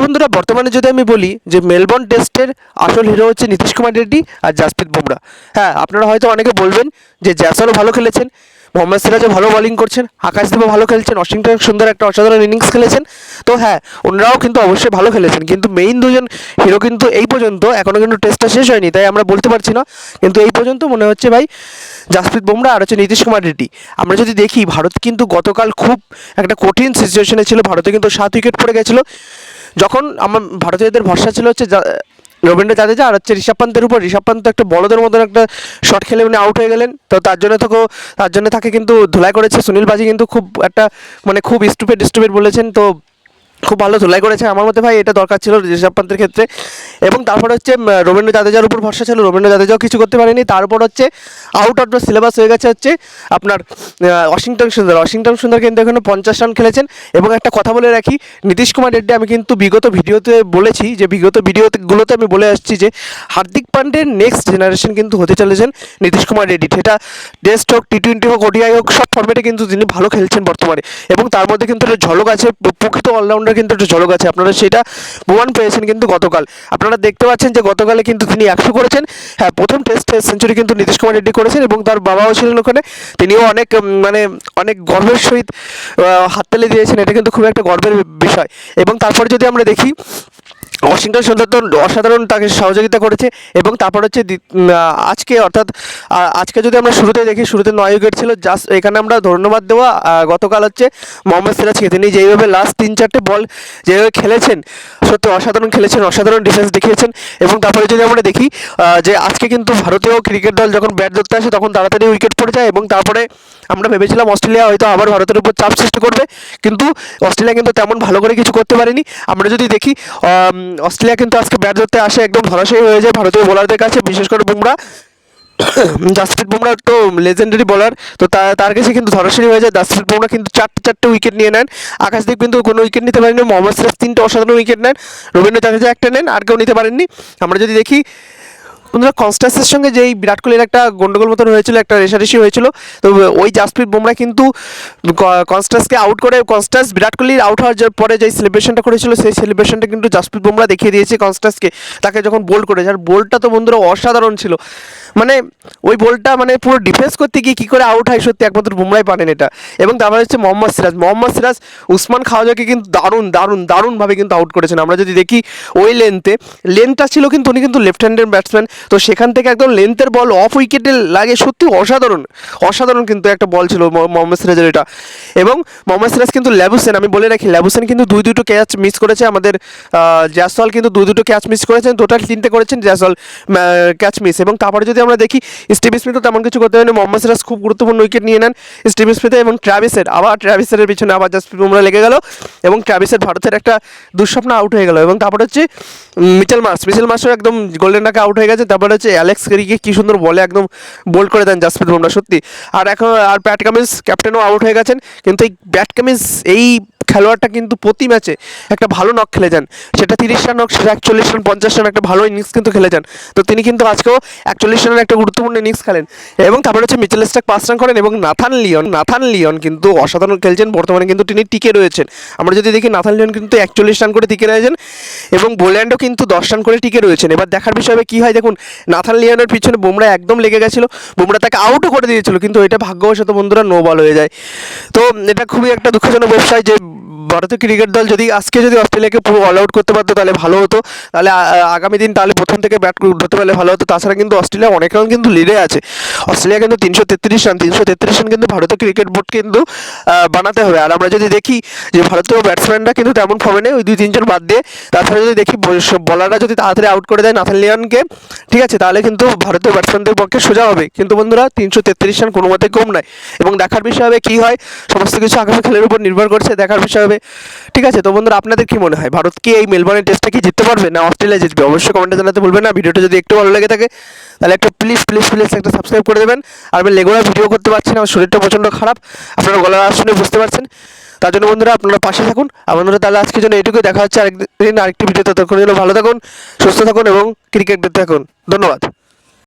বন্ধুরা, বর্তমানে যদি আমি বলি যে মেলবোর্ন টেস্টের আসল হিরো হচ্ছে নীতিশ কুমার রেড্ডি আর জাসপ্রীত বুমরা। হ্যাঁ আপনারা হয়তো অনেকে বলবেন যে জ্যাসলও ভালো খেলেছেন, মোহাম্মদ সিরাজও ভালো বোলিং করছেন আকাশদীপও ভালো খেলছেন ওয়াশিংটন সুন্দর একটা অসাধারণ ইনিংস খেলেছেন। তো হ্যাঁ ওনারাও কিন্তু অবশ্যই ভালো খেলেছেন, কিন্তু মেইন দুজন হিরো কিন্তু এই পর্যন্ত এখনও কিন্তু টেস্টটা শেষ হয়নি, তাই আমরা বলতে পারছি না। কিন্তু এই পর্যন্ত মনে হচ্ছে ভাই জাসপ্রীত বুমরা আর হচ্ছে নীতিশ কুমার রেড্ডি। আমরা যদি দেখি, ভারত কিন্তু গতকাল খুব একটা কঠিন সিচুয়েশনে ছিল, ভারতে কিন্তু সাত উইকেট পড়ে গেছিল। যখন আমার ভারতীয়দের ভরসা ছিল হচ্ছে রবীন্দ্র জাদেজা আর হচ্ছে ঋষভ পান্তের উপর, ঋষভ পান্ত একটা বড়দের মতন একটা শট খেলে উনি আউট হয়ে গেলেন। তো তার জন্য তো তার জন্য তাকে কিন্তু ধুলাই করেছে সুনীল বাজি কিন্তু খুব একটা মানে খুব স্টুপেড স্টুপেড বলেছেন। তো খুব ভালো ধুলাই করেছে। আমার মতে ভাই এটা দরকার ছিল ঋষভ পান্তের ক্ষেত্রে। এবং তারপরে হচ্ছে রবীন্দ্র জাদেজার উপর ভরসা ছিল। রবীন্দ্র জাদেজাও কিছু করতে পারেনি। তারপর হচ্ছে আউট অফ দ্য সিলেবাস হয়ে গেছে হচ্ছে আপনার ওয়াশিংটন সুন্দর। ওয়াশিংটন সুন্দর কিন্তু এখানে পঞ্চাশ রান খেলেছেন। এবং একটা কথা বলে রাখি, নীতিশ কুমার রেড্ডি আমি কিন্তু বিগত ভিডিওতে বলেছি যে, বিগত ভিডিওগুলোতে আমি বলে আসছি যে, হার্দিক পান্ডের নেক্সট জেনারেশন কিন্তু হতে চলেছেন নীতিশ কুমার রেড্ডি। সেটা টেস্ট হোক টি টোয়েন্টি হোক ওডিআই হোক, সব ফর্মেটে কিন্তু তিনি ভালো খেলছেন বর্তমানে। এবং তার মধ্যে কিন্তু ঝলক আছে, প্রকৃত অলরাউন্ডার কিন্তু একটু ঝলক আছে। আপনারা সেটা প্রমাণ পেয়েছেন কিন্তু গতকাল। আপনারা দেখতে পাচ্ছেন যে গতকালে কিন্তু তিনি একশো করেছেন। হ্যাঁ প্রথম টেস্টে সেঞ্চুরি কিন্তু নীতিশ কুমার রেড্ডি করেছেন এবং তার বাবাও ছিলেন ওখানে। তিনিও অনেক মানে অনেক গর্বের সহিত হাততালি দিয়েছেন। এটা কিন্তু খুব একটা গর্বের বিষয়। এবং তারপরে যদি আমরা দেখি ওয়াশিংটন সুন্দর তো অসাধারণ তাকে সহযোগিতা করেছে এবং তারপর হচ্ছে আজকে অর্থাৎ আজকে যদি আমরা শুরুতে দেখি, শুরুতে নয় উইকেট ছিল জাস্ট এখানে আমরা ধন্যবাদ দেওয়া গতকাল হচ্ছে মোহাম্মদ সিরাজকে তিনি যেইভাবে লাস্ট তিন চারটে বল যেভাবে খেলেছেন, সত্যি অসাধারণ খেলেছেন, অসাধারণ ডিফেন্স দেখিয়েছেন এবং তারপরে যদি আমরা দেখি যে আজকে কিন্তু ভারতীয় ক্রিকেট দল যখন ব্যাট ধরতে আসে, তখন তাড়াতাড়ি উইকেট পড়ে যায় এবং তারপরে আমরা ভেবেছিলাম অস্ট্রেলিয়া হয়তো আবার ভারতের উপর চাপ সৃষ্টি করবে, কিন্তু অস্ট্রেলিয়া কিন্তু তেমন ভালো করে কিছু করতে পারেনি। আমরা যদি দেখি অস্ট্রেলিয়া কিন্তু আজকে ব্যাট ধরতে আসে, একদম ধরাশায়ী হয়ে যায় ভারতীয় বোলারদের কাছে, বিশেষ করে বুমরা। জাসপ্রীত বুমরা তো লেজেন্ডারি বলার তো তার কাছে কিন্তু ধরাশায়ী হয়ে যায়। জাসপ্রীত বুমরা কিন্তু চারটে চারটে উইকেট নিয়ে নেন। আকাশদীপ কিন্তু কোনো উইকেট নিতে পারেনি মোহাম্মদ সিরাজ তিনটে অসাধারণ উইকেট নেন। রবীন্দ্র জাদেজা একটা নেন, আর কেউ নিতে পারেননি। আমরা যদি দেখি বন্ধুরা, কনস্টাসের সঙ্গে যেই বিরাট কোহলির একটা গন্ডগোল মতন হয়েছিল, একটা রেশারেশি হয়েছিল, তো ওই জাসপ্রীত বুমরা কিন্তু কনস্টাসকে আউট করে, কনস্টাস বিরাট কোহলির আউট হওয়ার পরে যে সেলিব্রেশনটা করেছিল, সেই সেলিব্রেশনটা কিন্তু জাসপ্রীত বুমরা দেখিয়ে দিয়েছে কনস্টাসকে। তাকে যখন বোল্ড করেছে, আর বোল্ডটা তো বন্ধুরা অসাধারণ ছিল। মানে ওই বলটা মানে পুরো ডিফেন্স করতে গিয়ে কী করে আউট হয় সত্যি একমাত্র বুমরাই পারেন এটা। এবং তারপরে হচ্ছে মোহাম্মদ সিরাজ। মোহাম্মদ সিরাজ উসমান খাওয়াজাকে কিন্তু দারুণ দারুণ দারুণভাবে কিন্তু আউট করেছেন। আমরা যদি দেখি ওই লেন্থে লেন্থটা ছিল কিন্তু উনি কিন্তু লেফট হ্যান্ডের ব্যাটসম্যান তো সেখান থেকে একদম লেন্থের বল অফ উইকেটে লাগে সত্যি অসাধারণ অসাধারণ কিন্তু একটা বল ছিল মোহাম্মদ সিরাজের এটা। এবং মোহাম্মদ সিরাজ কিন্তু ল্যাবুসেন আমি বলে রাখি ল্যাবুসেন কিন্তু দুই দুটো ক্যাচ মিস করেছে আমাদের আহ, জ্যাসওয়াল কিন্তু দুই দুটো ক্যাচ মিস করেছেন। টোটাল তিনটে করেছেন জ্যাসওয়াল ক্যাচ মিস এবং তারপরে যদি আমরা দেখি, স্টিভ স্মিথও তেমন কিছু করতে পারেনি। মোহাম্মদ সিরাজ খুব গুরুত্বপূর্ণ উইকেট নিয়ে নেন স্টিভ স্মিথে এবং ট্রাভিসের। আবার ট্রাভিসের পিছনে আবার জাসপ্রীত বুমরা লেগে গেল এবং ট্রাভিসের ভারতের একটা দুঃস্বপ্ন আউট হয়ে গেল এবং তারপরে হচ্ছে মিচেল মার্স। মিচেল মার্সও একদম গোল্ডেন ডাকে আউট হয়ে গেছে। তারপরে হচ্ছে অ্যালেক্স কেরিকে কী সুন্দর বলে একদম বোল্ড করে দেন জাসপ্রীত বুমরা সত্যি। আর এখন, আর প্যাট কামিন্স ক্যাপ্টেনও আউট হয়ে গেছেন। কিন্তু এই ব্যাট কামিন্স, এই খেলোয়াড়টা কিন্তু প্রতি ম্যাচে একটা ভালো নক খেলে যান। সেটা তিরিশ রান হোক, সেটা একচল্লিশ রান, পঞ্চাশ রান একটা ভালো ইনিংস কিন্তু খেলে যান। তো তিনি কিন্তু আজকেও একচল্লিশ রানের একটা গুরুত্বপূর্ণ ইনিংস খেলেন। এবং তারপরে হচ্ছে মিচেল স্টাক পাঁচ রান করেন এবং নাথান লিওন নাথান লিওন কিন্তু অসাধারণ খেলছেন। বর্তমানে কিন্তু তিনি টিকে রয়েছেন। আমরা যদি দেখি নাথান লিওন কিন্তু একচল্লিশ রান করে টিকে রয়েছেন এবং বোল্যান্ডও কিন্তু দশ রান করে টিকে রয়েছেন। এবার দেখার বিষয় হবে কী হয়? দেখুন, নাথান লিওনের পিছনে বুমরা একদম লেগে গেছিল। বুমরা তাকে আউটও করে দিয়েছিল, কিন্তু এটা ভাগ্যবশত বন্ধুরা নো বল হয়ে যায়। তো এটা খুবই একটা দুঃখজনক ব্যবসায় যে ভারতীয় ক্রিকেট দল যদি আজকে যদি অস্ট্রেলিয়াকে পুরো অল আউট করতে পারতো, তাহলে ভালো হতো। তাহলে আগামী দিন তাহলে প্রথম থেকে ব্যাট ধরতে পারলে ভালো হতো। তাছাড়া কিন্তু অস্ট্রেলিয়া অনেক রান কিন্তু লিডে আছে। অস্ট্রেলিয়া কিন্তু তিনশো তেত্রিশ রান তিনশো তেত্রিশ রান কিন্তু ভারতীয় ক্রিকেট বোর্ড কিন্তু বানাতে হবে। আর আমরা যদি দেখি যে ভারতীয় ব্যাটসম্যানরা কিন্তু তেমন ফর্মে নেই, ওই দুই তিনজন বাদ দিয়ে। তাছাড়া যদি দেখি বলাররা যদি তাড়াতাড়ি আউট করে দেয় নাথান লিওনকে ঠিক আছে, তাহলে কিন্তু ভারতীয় ব্যাটসম্যানদের পক্ষে সোজা হবে। কিন্তু বন্ধুরা, তিনশো তেত্রিশ রান কোনো মতে কম নয়। এবং দেখার বিষয় হবে কী হয়, সমস্ত কিছু আগামী খেলের উপর নির্ভর করছে। দেখার বিষয় হবে ঠিক আছে, তো বন্ধুরা আপনাদের কি মনে হয়? ভারত কি এই মেলবোর্নের টেস্টটা কি জিততে পারবে না অস্ট্রেলিয়া জিতবে? অবশ্যই কমেন্টে জানাতে ভুলবেন না। ভিডিওটা যদি একটু ভালো লেগে থাকে, তাহলে একটা প্লিজ প্লিজ প্লিজ একটা সাবস্ক্রাইব করে দেবেন। আর আমি লেগুলার ভিডিও করতে পারছি না, আমার শরীরটা প্রচণ্ড খারাপ। আপনারা গলার শুনে বুঝতে পারছেন। তার জন্য বন্ধুরা আপনারা পাশে থাকুন। আর বন্ধুরা তাহলে আজকের জন্য এইটুকুই। দেখা হচ্ছে আরেকদিন, আরেকটি ভিডিওতে। ততক্ষণ জন্য ভালো থাকুন, সুস্থ থাকুন এবং ক্রিকেট দেখতে থাকুন। ধন্যবাদ।